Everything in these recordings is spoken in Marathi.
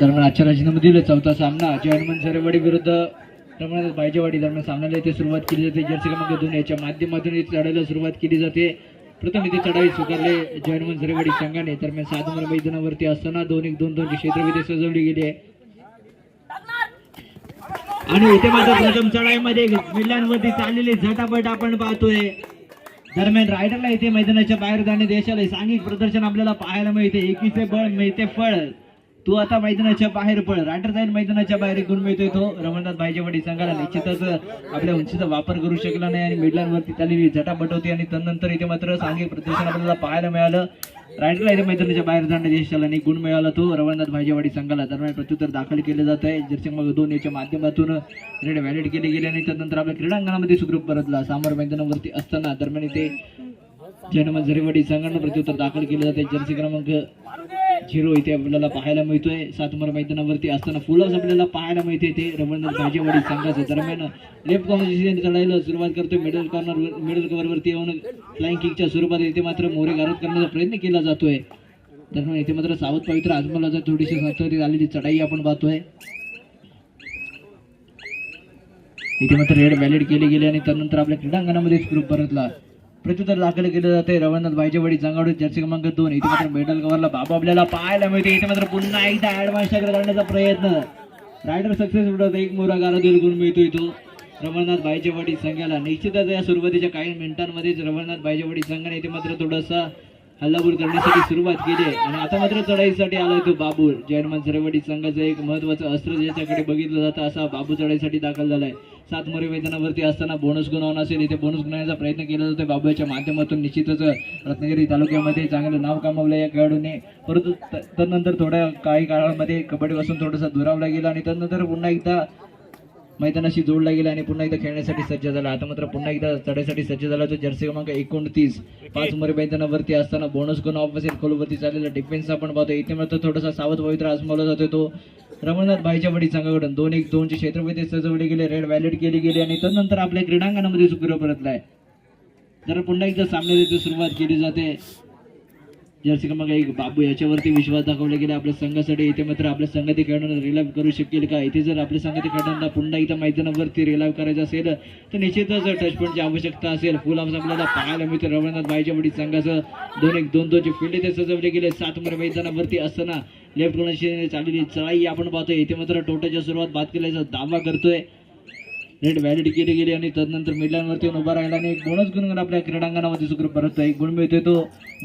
दरम्यान आजच्या राजीनामधील चौथा सामना अजय हनुमान सरेवाडी विरुद्ध रमणानाथ बायजेवाडी दरम्यान सामन्याला इथे सुरुवात केली जाते. जर्सी क्रमांक दोन याच्या माध्यमातून इथे चढायला सुरुवात केली जाते. प्रथम इथे चढाई स्वीकारले जय हनुमान सरेवाडी संघाने. दरम्यान सात नंबर मैदानावरती असताना दोन एक दोन दोनची क्षेत्र इथे सजवली गेली आहे. आणि इथे मात्र प्रथम चढाईमध्ये मिल्लांवरती चाललेली झटापट आपण पाहतोय. दरम्यान रायडरला इथे मैदानाच्या बाहेर जाणे देशाला सांघिक प्रदर्शन आपल्याला पाहायला मिळते. एकीचे बळ मिळते फळ. तू आता मैदानाच्या बाहेर पळ. रायडर जाईल मैदानाच्या बाहेर गुण मिळतोय तो. रमणनाथ भाईजेवाडी संघाला निश्चितच आपल्या उंचीचा वापर करू शकला नाही आणि मिडलांवरती त्याली झटापट होती आणि त्यानंतर इथे मात्र सांघिक प्रदर्शन आपल्याला पाहायला मिळालं. रायडरला इथे मैदानाच्या बाहेर जाणे देशाला आणि गुण मिळाला तो. रमणनाथ भाईजेवाडी संघाला दरम्यान प्रत्युत्तर दाखल केलं जात आहे जर्सी मग दोन याच्या माध्यमातून रेड व्हॅलिड केले गेले आणि त्यानंतर आपल्या क्रीडांगणामध्ये सुखरूप परतला. सामर मैदानावरती असताना दरम्यान इथे जन्म झरेवाडी संघानं प्रत्युत्तर दाखल केलं जाते जर्सी क्रमांक झिरो इथे आपल्याला पाहायला मिळतोय. सात नंबर मैदानावरती असताना फुलच आपल्याला पाहायला मिळते ते रमणनाथ भाजेवाडी संघाचं दरम्यान. लेफ्ट कॉर्नर चढायला सुरुवात करतोय मिडल कॉर्नर मिडल कव्हरवरती येऊन फ्लाइंग किकच्या स्वरूपात इथे मात्र मोरे गारद करण्याचा प्रयत्न केला जातोय. दरम्यान इथे मात्र सावध पवित्र आजमला जर थोडीशी संस्थावरील आलेली चढाई आपण पाहतोय. इथे मात्र रेड व्हॅलिड केले गेले आणि त्यानंतर आपल्या क्रीडांगणामध्ये ग्रुप परतला. प्रत्युत्तर दाखल केलं जाते रवनाथ भाईजेवाडी जंगावडी जर्सी क्रमांक दोन. इथे मात्र मेडल कव्हरला बाबा आपल्याला पाहायला मिळते इथे मात्र पुन्हा एकदा ऍडव्हान्स टॅकल करण्याचा प्रयत्न. रायडर सक्सेस उडवत एक मोरा गाला दिल गुण मिळतो तो. रमणनाथ बायजेवाडी संघाला निश्चितच या सुरुवातीच्या काही मिनिटांमध्येच रमणनाथ भाईजेवाडी संघाने इथे मात्र थोडासा हल्लाबोल करण्यासाठी सुरुवात केली आहे. आणि आता मात्र चढाईसाठी आला तो बाबूर जयनमान सरवडी संघाचं एक महत्वाचं अस्त्र ज्याच्याकडे बघितलं जातं असा बाबू चढाईसाठी दाखल झाला आहे मोरे मैदानावरती असताना बोनस गुणावून असेल इथे बोनस गुणवण्याचा प्रयत्न केला जातो बाबूच्या माध्यमातून निश्चितच रत्नागिरी तालुक्यामध्ये चांगलं नाव कमावलं या खेळाडूने. परंतु त्यानंतर थोड्या काही काळामध्ये कबड्डीपासून थोडासा दुरावला गेला आणि त्यानंतर पुन्हा एकदा मैदानाशी जोडला गेला आणि पुन्हा एकदा खेळण्यासाठी सज्ज झाला. आता मात्र पुन्हा एकदा चढाईसाठी सज्ज झाला तो जर्सी क्रमांक एकोणतीस. पाच मरे मैदानावरती असताना बोनस गुण ऑफ असेल खोलवरती चाललेला डिफेन्स आपण पाहतो इथे मात्र थोडासा सावध पवित्र आजमावला जातो तो. रमणनाथ भाईच्या वडी संघाकडून दोन एक दोनचे क्षेत्रमध्ये सजवले गेले रेड व्हॅलिड केली गेली आणि त्यानंतर आपल्या क्रीडांगणामध्ये सुखरूप परतलाय. तर पुन्हा एकदा सामन्याची सुरुवात केली जाते. जर्सी क्रमांक एक बाबू याच्यावरती विश्वास दाखवला गेला. आपल्या संघासाठी इथे मात्र आपल्या संघाती खेळणारा रिलाव करू शकेल का? इथे जर आपल्या संघाती खेळणारा पुन्हा एकदा मैदानावरती रिलाव करायचं असेल तर निश्चितच टचपॉईंटची आवश्यकता असेल फुल हाऊस आपल्याला पाहायला मिळते. रवणाथ भाईच्या वडील संघाचं दोन एक दोन दोनचे फिल्ड इथे सजवले गेले. सात मैदानावरती असताना लेफ्ट कोणाशी चाललेली चढाई आपण पाहतोय. इथे मात्र टोटाच्या सुरुवात बाद केल्याचा दावा करतोय. रेड व्हॅलिड केली गेली आणि त्यानंतर मिडलांवरती येऊन उभा राहिला आणि एक बोनस गुण आपल्या क्रीडांगणामध्ये सुखरूप परत एक गुण मिळतोय तो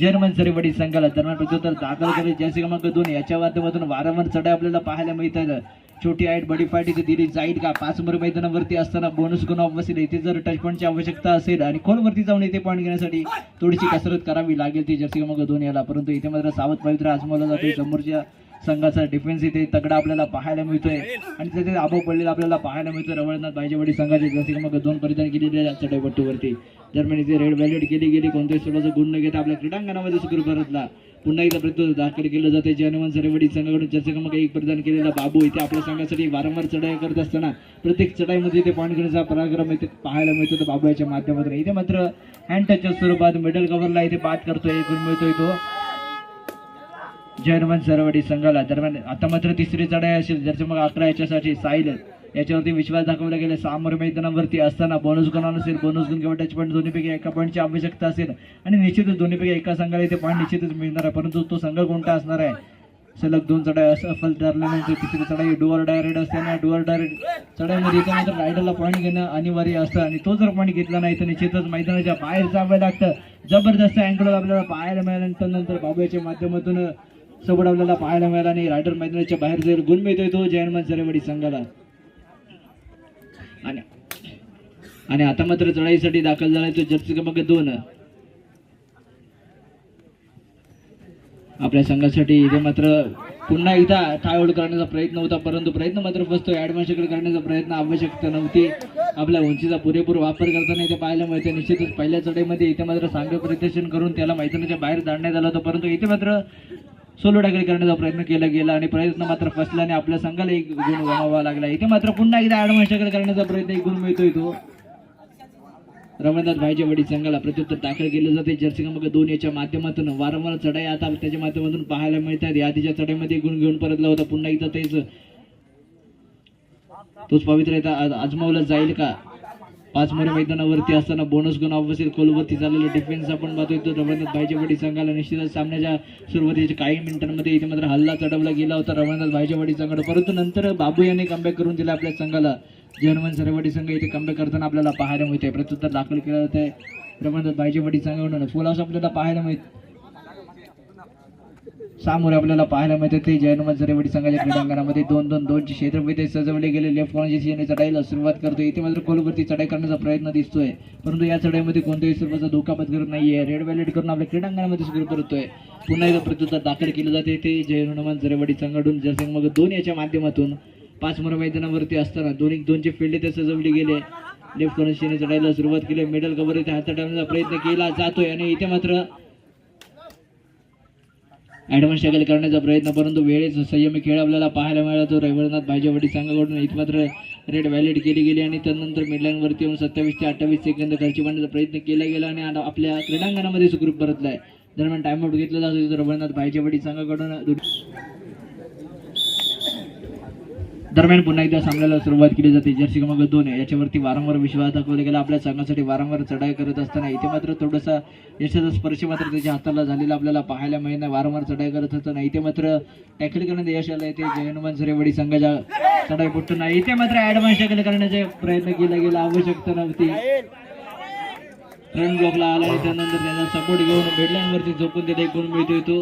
जर्मन सरीवडी संघाला. दरम्यान प्रत्युत्तर दाखल करेल जर्सी क्रमांक दोन. याच्या माध्यमातून वारंवार चढाई आपल्याला पाहायला मिळतात. छोटी आईट बडी फाईट दिली जाईल का? पाच नंबर मैदानावरती असताना बोनस गुण ऑफ असेल इथे जर टच पॉईंटची आवश्यकता असेल आणि खोलवरती जाऊन इथे पॉईंट घेण्यासाठी थोडीशी कसरत करावी लागेल ती जर्सी क्रमांक दोन याला. परंतु इथे मात्र सावध पवित्र आजमावला जातोय. समोरच्या संघाचा डिफेन्स इथे तगडा आपल्याला पाहायला मिळतोय. आणि त्याचे आबो पडलेला आपल्याला पाहायला मिळतोय. रवळनाथ बायजेवाडी संघाचे जसे मग दोन परिधान केलेले आहेत चढाईपट्टूवरती दरम्यान इथे रेड व्हॅलिड केली गेली. कोणत्याही स्वरूपाचं गुण न घेता आपल्या क्रीडांगणामध्ये सुरू करतला पुन्हा एकदा प्रत्येक दाखल केलं जाते. जनवन सरेवडी संघाकडून जसे मग एक परिधान केलेला बाबू इथे आपल्या संघासाठी वारंवार चढाई करत असताना प्रत्येक चढाईमध्ये इथे पॉईंट घेण्याचा पराक्रम इथे पाहायला मिळतो. तर बाबू याच्या माध्यमातून. इथे मात्र हँड टचच्या स्वरूपात मिडल कव्हरला इथे बाद करतोय. एक गुण मिळतोय तो. जर्मन सरवडी संघाला. दरम्यान आता मात्र तिसरी चढाई असेल. ज्याचे मग अकरा याच्यासाठी साईल याच्यावरती विश्वास दाखवला गेला. सामोर मैदानावरती असताना बोनस गुणा असेल? बोनस गुण किंवा टच पॉईंट दोन्हीपैकी एका पॉईंटची आवश्यकता असेल. आणि निश्चितच दोन्हीपैकी एका संघाला इथे पॉईंट निश्चितच मिळणार आहे. परंतु तो संघ कोणता असणार आहे? सलग दोन चढाई असफल ठरल्यानंतर तिसरी चढाई डुअर डायरेक्ट असते आणि डुअर डायरेक्ट चढाईमध्ये इथे मात्र रायडरला पॉईंट घेणं अनिवार्य असतं. आणि तो जर पॉईंट घेतला नाही तर निश्चितच मैदानाच्या बाहेर जावं लागतं. जबरदस्त अँगल आपल्याला पाहायला मिळाल्यानंतर नंतर बाबूच्या माध्यमातून सोबत आपल्याला पाहायला मिळाला आणि रायडर मैदानाच्या बाहेर जाईल गुण मिळतोय तो जयनमन सरेवाडी संघाला. आणि आणि आता मात्र चढाईसाठी दाखल झालाय तो जर्सी क्रमांक दोन. आपल्या संघासाठी इथे मात्र पुन्हा एकदा टाळवड करण्याचा प्रयत्न होता परंतु प्रयत्न मात्र फसतो ऍडव्हान्सकडे करण्याचा प्रयत्न आवश्यकता नव्हती. आपल्या उंचीचा पुरेपूर वापर करताना इथे पाहायला मिळते निश्चितच पहिल्या चढाईमध्ये इथे मात्र चांगलं प्रदर्शन करून त्याला मैदानाच्या बाहेर जाण्यात आलं होतं परंतु इथे मात्र सोलो टॅकल करण्याचा प्रयत्न केला गेला आणि प्रयत्न मात्र फसला आणि आपल्या संघाला एक गुण गमावा लागला. इथे मात्र पुन्हा एकदा ऍडव्हान्सकडे करण्याचा प्रयत्न एक गुण मिळतोय तो. रमणदास भाईच्या वडील संघाला प्रत्युत्तर दाखल केलं जाते. जर्सी क्रमांक दोन याच्या माध्यमातून वारंवार चढाई आता त्याच्या माध्यमातून पाहायला मिळतात. यादीच्या चढाईमध्ये गुण घेऊन परतला होता. पुन्हा एकदा तेच तोच पवित्र येता आज- आजमावला जाईल का? पाच मोठ्या मैदानावरती असताना बोनस गुण ऑफिसर खोलवरती झालेलं डिफेन्स आपण पाहतोय. तो रमणनाथ भाईच्या संघाला निश्चितच सामन्याच्या सुरुवातीच्या काही मिनिटांमध्ये इथे मात्र हल्ला चढवला गेला होता रवींद्रनाथ भाईच्या संघाला परंतु नंतर बाबू यांनी कमबॅक करून दिला आपल्या संघाला. जे हनुमान संघ इथे कमबॅक करताना आपल्याला पाहायला मिळते प्रत्युत्तर दाखल केलं जात आहे रवींद्रनाथ भाईच्या संघाकडून. फुलास आपल्याला पाहायला मिळते सामोरे आपल्याला पाहायला मिळते. ते जयनुमान जरेवडी संघाच्या क्रीडांगणामध्ये दोन दोन दोनचे क्षेत्रफळ सजवले गेले. लेफ्ट कॉर्नरची चढाईला सुरुवात करतोय. इथे मात्र खोलवरती चढाई करण्याचा प्रयत्न दिसतोय. परंतु या चढाईमध्ये कोणत्याही स्वरूपाचा धोकापत करत नाहीये. रेड व्हॅलेट करून आपल्या क्रीडांगणामध्ये सुरू करतोय. पुन्हा एकदा प्रत्युत्तर दाखल केलं जाते. ते जय हनुमान जरेवाडी संघाडून जरसिंग मग दोन याच्या माध्यमातून पाच मोर मैदानावरती असताना दोन्ही दोनचे फिल्ड इथे सजवले गेले. लेफ्ट कॉर्नरशीने चढाईला सुरुवात केली. मिडल कव्हर इथे हात प्रयत्न केला जातोय. आणि इथे मात्र ॲडव्हान्स टॅकल करण्याचा प्रयत्न परंतु वेळेस संयमी खेळ आपल्याला पाहायला मिळाला. रविंद्रनाथ भाईजावडी संघाकडून इथे रेड व्हॅलिड केली गेली आणि त्यानंतर मिडलाईनवरती येऊन सत्तावीस ते अठ्ठावीस सेकंद खर्ची पाडण्याचा प्रयत्न केला गेला आणि आता आपल्या क्रीडांगणामध्ये सुखरूप आहे दरम्यान टाईमआउट घेतला जातो तर रविंद्रनाथ भाईजावडी संघाकडून दरम्यान पुन्हा एकदा सामन्याला सुरुवात केली जाते. जर्सी क्रमांक दोन आहे. याच्यावरती वारंवार विश्वास दाखवला गेला. आपल्या संघासाठी वारंवार चढाई करत असताना इथे मात्र थोडासा यशाचा स्पर्श मात्र त्याच्या हाताला झालेला आपल्याला पाहायला मिळत वारंवार चढाई करत असताना इथे मात्र टॅकल करण्यात यश आलं. ते जयनुमान हनुमान संघाच्या चढाई पुटून नाही. इथे मात्र ऍडव्हान्स टॅकल करण्याचा प्रयत्न केला गेला. आवश्यकता नव्हती. रन ब्लॉकला आला. आणि त्यानंतर त्याचा सपोर्ट घेऊन बेडलाईनवरती झोपून तिथे गुण मिळतोय तो.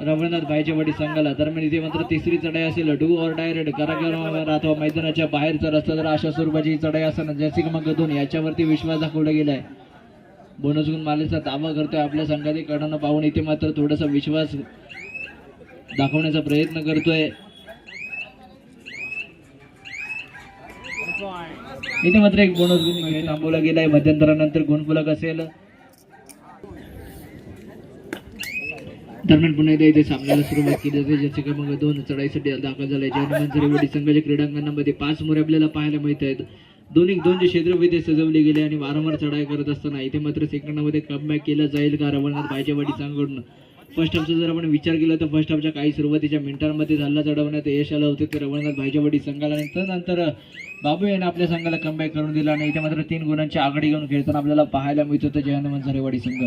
रमणनाथ भाईच्या वडील संघाला दरम्यान इथे मात्र तिसरी चढाई असेल. डू ऑर डायरेक्ट कारागिरावर अथवा मैदानाच्या बाहेरचा रस्ता जर अशा स्वरूपाची चढाई असताना जर्सी क्रमांक दोन याच्यावरती विश्वास दाखवला गेला आहे बोनस गुण मालेचा दावा करतोय आपल्या संघातील कडनं पाहून इथे मात्र थोडासा विश्वास दाखवण्याचा प्रयत्न करतोय. इथे मात्र एक बोनस गुण खेळ थांबवला गेलाय. मध्यंतरानंतर गुणफलक असेल. दरम्यान पुन्हा एकदा इथे सामन्याला सुरुवात केली जाते ज्याचे क्रमांक दोन चढाईसाठी दाखल झाले जयनमान संघाच्या क्रीडांगणामध्ये पाच मोरे आपल्याला पाहायला मिळत आहेत. दोन्ही दोनचे क्षेत्र इथे सजवले गेले आणि वारंवार चढाई करत असताना इथे मात्र सेकंडामध्ये कमबॅक केला जाईल का रवळनाथ भाईच्यावाडी संघाकडून फर्स्ट हाफचा जर आपण विचार केला तर फर्स्ट हाफच्या काही सुरुवातीच्या मिनिटांमध्ये हल्ला चढवण्यात यश आलं होतं ते रवळनाथ भाईच्यावाडी संघाला आणि त्यानंतर बाबू याने आपल्या संघाला कमबॅक करून दिला आणि इथे मात्र तीन गुणांची आघाडी घेऊन खेळताना आपल्याला पाहायला मिळत होतं जयहनुमान झरेवाडी संघ.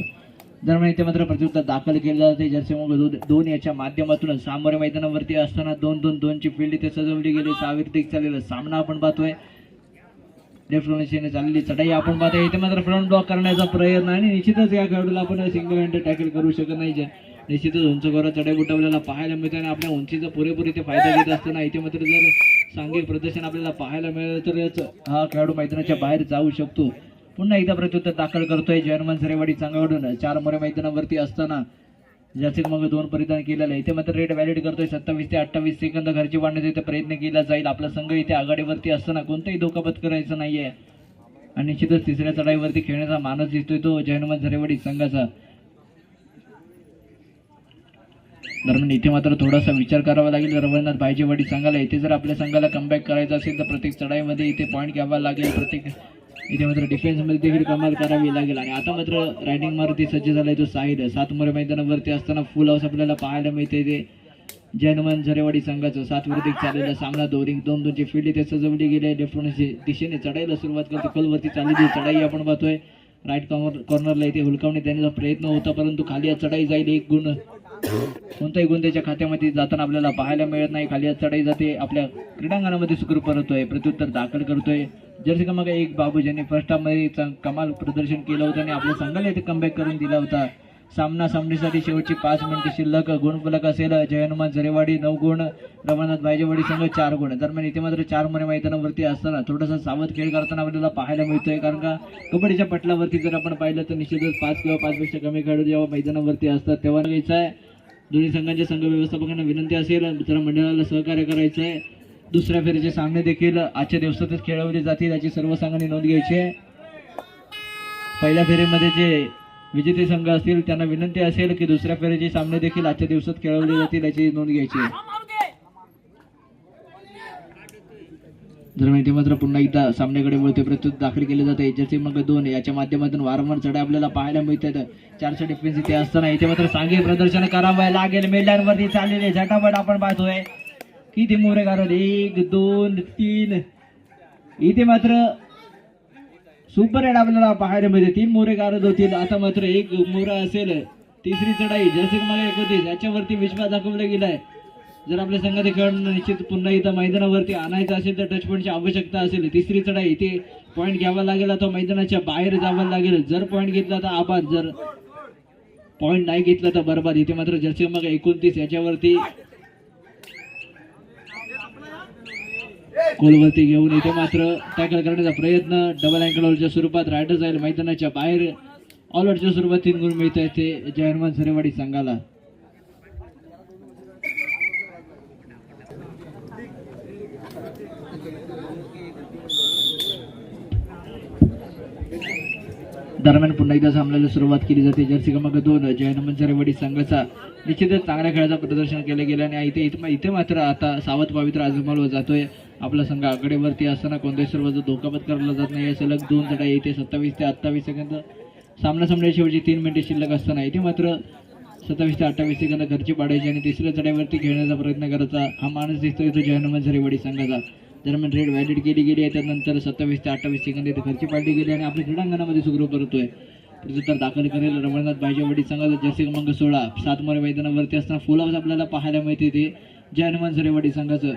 दरम्यान इथे मात्र प्रत्युत्तर दाखल केलं जाते. जर्सी मग दोन दोन याच्या माध्यमातून सामोरे मैदानावरती असताना दोन दोन दोनची फील्ड इथे सजवली गेली. सावित्रिक चाललेला सामना आपण पाहतोय. लेफ्ट चाललेली चढाई आपण पाहतोय. इथे मात्र फ्रंट ब्लॉक करण्याचा प्रयत्न आणि निश्चितच या खेळाडूला आपण सिंगल हँड टॅकल करू शकत नाही. जे निश्चितच उंचगोरा चढाई बुट पाहायला मिळतो आणि आपल्या उंचीचा पुरेपूर इथे फायदा घेत असताना इथे मात्र जर सांघिक प्रदर्शन आपल्याला पाहायला मिळालं तर हा खेळाडू मैदानाच्या बाहेर जाऊ शकतो. पुन्हा एकदा प्रत्युत्तर दाखल करतोय. जयनमन सरेवाडी संघाकडून चार मोरे मैदानावरती असताना ज्याचे मग दोन परिधान केलेलं आहे. इथे मात्र रेट व्हॅलिड करतोय. सत्तावीस ते अठ्ठावीस सेकंद घरची वाढण्याचा इथे प्रयत्न केला जाईल. आपला संघ इथे आघाडीवरती असताना कोणताही धोका करायचा नाहीये. आणि निश्चितच तिसऱ्या चढाईवरती खेळण्याचा मानस दिसतोय तो जयनमन झरेवाडी संघाचा. दरम्यान इथे मात्र थोडासा विचार करावा लागेल. रवळनाथ भाईजेवाडी संघाला इथे जर आपल्या संघाला कमबॅक करायचा असेल तर प्रत्येक चढाईमध्ये इथे पॉईंट घ्यावा लागेल. प्रत्येक इथे मात्र डिफेन्समध्ये देखील कमाल करावी लागेल. आणि आता मात्र रायडिंग मारुती सज्ज झालाय तो साहिल. सातमोरे मैदानावरती असताना फुल हाऊस आपल्याला पाहायला मिळते ते जयनुमान झरेवाडी संघाचं. सात एक चाललेला सामना दोरिंग दोन दोनची फील्ड इथे सजवली गेली आहे दिशेने. चढायला सुरुवात करते. खोलवरती चाललेली चढाई आपण पाहतोय. राईट कॉर्नर कॉर्नरला इथे हुलकावणे देण्याचा प्रयत्न होता परंतु खाली आज चढाई जाईल. एक गुण कोणत्याही गुण खात्यामध्ये जाताना आपल्याला पाहायला मिळत नाही. खाली चढाई जाते. आपल्या क्रीडांगणामध्ये सुखरूप परतोय प्रत्युत्तर दाखल करतोय. जर्सी क्रमांक एक बाबू ज्यांनी फर्स्ट हाफमध्ये कमाल प्रदर्शन केलं होतं आणि आपल्या संघाला इथे कमबॅक करून दिला होता. सामना सामनेसाठी शेवटची पाच मिनिटे शिल्लक गुणफलक असेल. जयहनुमान झरेवाडी नऊ गुण रमानाथ बायजेवाडी संघ चार गुण. दरम्यान इथे मात्र चार मुने मैदानावरती असताना थोडासा सावध खेळ करताना आपल्याला पाहायला मिळतोय. कारण का कबड्डीच्या पटलावरती जर आपण पाहिलं तर निश्चितच पाच किंवा पाचपेक्षा कमी खेळाडू जेव्हा मैदानावरती असतात तेव्हा घ्यायचं आहे. दोन्ही संघांच्या संघ व्यवस्थापकांना विनंती असेल. तर मंडळाला सहकार्य करायचं आहे दुसऱ्या फेरीचे सामने देखील आजच्या दिवसातच खेळवले जातील याची सर्व संघांनी नोंद घ्यायची आहे. पहिल्या फेरीमध्ये जे विजेते संघ असतील त्यांना विनंती असेल की दुसऱ्या फेरीचे सामने देखील आजच्या दिवसात खेळवले जातील याची नोंद घ्यायची आहे. दरम्यान इथे मात्र पुन्हा एकदा सामन्याकडे वळते. प्रत्युत दाखल केले जाते. जर्सी मग दोन. याच्या माध्यमातून वारंवार चढे आपल्याला पाहायला मिळतात. चारशे डिफेन्स इथे असताना इथे मात्र सांगे प्रदर्शन करावं लागेल. मेल्यांवरती चाललेले झटापट आपण पाहतोय. किती मोरे कारण एक दोन तीन. इथे मात्र सुपर रेड आपल्याला पाहायला मिळते. तीन मोरे गारद होतील. आता मात्र एक मोरा असेल. तिसरी चढाई. जर्सी मला होती. याच्यावरती विश्वास दाखवला गेलाय. जर आपल्या संघात खेळाडूंना निश्चित पुन्हा इथं मैदानावरती आणायचं असेल तर टच पॉईंटची आवश्यकता असेल. तिसरी चढाई इथे पॉईंट घ्यावा लागेल अथवा मैदानाच्या बाहेर जावं लागेल. जर पॉईंट घेतला तर आबाद. जर पॉईंट नाही घेतला तर बरबाद. इथे मात्र जर्सी मग एकोणतीस. याच्यावरती गोलवरती घेऊन इथे मात्र टॅकल करण्याचा प्रयत्न. डबल अँकलच्या स्वरूपात रायडर जाईल मैदानाच्या बाहेर ऑलआउटच्या स्वरूपात तीन गुण मिळत आहेत ते जयहनुमान सरेवाडी संघाला. दरम्यान पुन्हा एकदा सामन्याला सुरुवात केली जाते. जर्सी क्रमांक दोन जयनमन सरेवाडी संघाचा निश्चितच चांगल्या खेळाचं प्रदर्शन केलं गेलं आणि इथे इथे इथे मात्र आता सावध पावित्र आजमावला जातोय आपला संघ आकडेवरती असताना कोणत्याही सर्वांचा धोका पत्करला जात नाही. सलग दोन चढाई इथे सत्तावीस ते अठ्ठावीस सेकंद सामना सामन्या शेवटची तीन मिनिटे शिल्लक असताना इथे मात्र सत्तावीस ते अठ्ठावीस सेकंद घरची पाडायची आणि तिसऱ्या चढाईवरती खेळण्याचा प्रयत्न करायचा हा माणूस दिसतो इथं जयनमन झरेवाडी संघाचा. दरम्यान रेड व्हॅलिड केली गेली आहे. त्यानंतर सत्तावीस ते अठ्ठावीस सेकंद इथे घरची पाडली गेली आणि आपल्या क्रीडांगणामध्ये सुखरूप करतोय प्रत्युत्तर दाखल करेल रमणनाथ भाईजेवाडी संघाचा जर्सी क्रमांक सोळा. सातमोरे मैदानावरती असताना फुलावर आपल्याला पाहायला मिळते ते. जय हनुमान सरेवाडी संघाचं.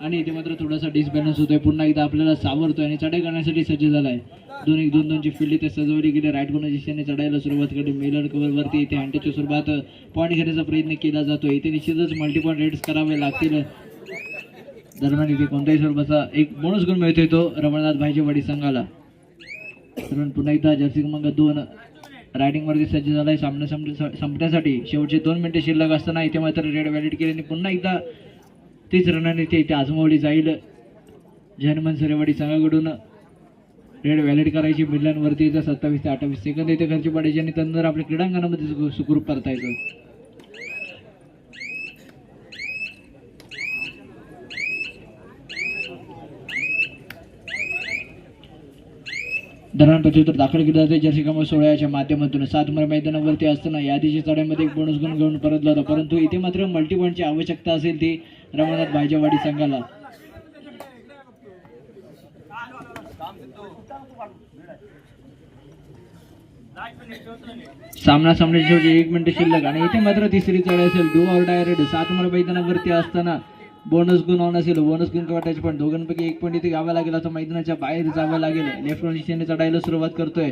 आणि इथे मात्र थोडासा डिसबॅलन्स होतोय. पुन्हा एकदा आपल्याला सावरतोय आणि चढाई करण्यासाठी सज्ज झालाय. दोन एक दोन दोनची फील्ड इथे सजवली गेली. राईट कोणाची दिशेने चढायला सुरुवात केली. मेलर कव्हरवरती इथे हँडच्या सुरुवात पॉईंट घेण्याचा प्रयत्न केला जातो इथे निश्चितच मल्टी पॉईंट रेड्स करावे लागतील. दरम्यान इथे कोणत्याही स्वरूपाचा एक बोनस गुण मिळतोय तो रमणनाथ वडील संघाला. दरम्यान पुन्हा एकदा जर्सी क्रमांक दोन रायडिंगवरती सज्ज झालाय. सामना संपण्यासाठी शेवटचे दोन मिनिटे शिल्लक असताना इथे मात्र रेड व्हॅलिड केली आणि पुन्हा एकदा तीच रणनीती इथे आजमावली जाईल. जयनमन सरेवाडी संघाकडून रेड व्हॅलिड करायची मिडलँडवरती सत्तावीस ते अठ्ठावीस सेकंद इथे खर्च पाडायची आणि त्यानंतर आपल्या क्रीडांगणामध्ये सुखरूप करता येतो धरण प्रत्युत्तर दाखल केलं जाते. जर्सी क्रमांक सोहळ्याच्या माध्यमातून सात नंबर मैदानावरती असताना यादीच्या चढ्यामध्ये एक बोनस गुण घेऊन परतला होता. परंतु इथे मात्र मल्टीपॉईंटची आवश्यकता असेल ती रमणाथ भाईजेवाडी संघाला. सामना सामने शेवटी एक मिनिट शिल्लक आणि इथे मात्र तिसरी चढ असेल. डू ऑर डायरेक्ट सात नंबर मैदानावरती असताना बोनस गुण ऑन असेल बोनस गुण वाटायचे पण दोघांपैकी एक पॉईंट इथे घ्यावा लागेल आता मैदानाच्या बाहेर जावं लागेल. लेफ्ट दिशेने चढायला सुरुवात करतोय.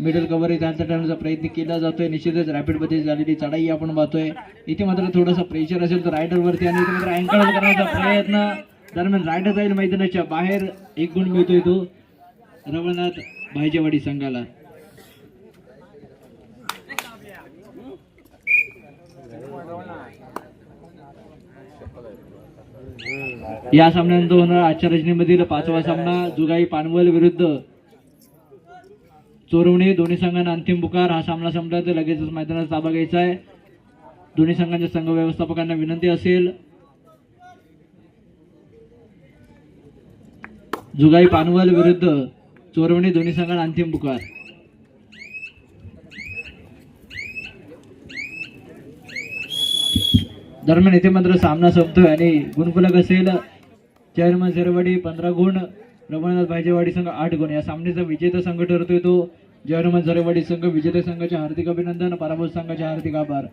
मिडल कव्हर त्यांचा हात प्रयत्न केला जातोय. निश्चितच रॅपिडमध्ये झालेली चढाई आपण पाहतोय. इथे मात्र थोडंसं प्रेशर असेल तर रायडर वरती आणि इथे मात्र अँकल करण्याचा प्रयत्न दरम्यान रायडर जाईल मैदानाच्या बाहेर. एक गुण मिळतोय तो. रवळनाथ भाईजेवाडी संघाला. या सामन्यानंतर होणार आजच्या रचनेमधील पाचवा सामना जुगाई पानवल विरुद्ध चोरवणे दोन्ही संघांना अंतिम पुकार. हा सामना संपला तर लगेचच मैदानात ताबा घ्यायचा आहे. दोन्ही संघांच्या संघ व्यवस्थापकांना विनंती असेल. जुगाई पानवल विरुद्ध चोरवणे दोन्ही संघांना अंतिम पुकार. दरम्यान इथे मात्र सामना संपतोय आणि गुणफलक असेल चेअरमन सेरवाडी पंधरा गुण रमणनाथ भाईजेवाडी संघ आठ गुण. या सामन्याचा विजेता संघ ठरतोय तो. जयरमन झरेवाडी संघ विजेते संघाचे हार्दिक अभिनंदन पराभूत संघाचे हार्दिक आभार.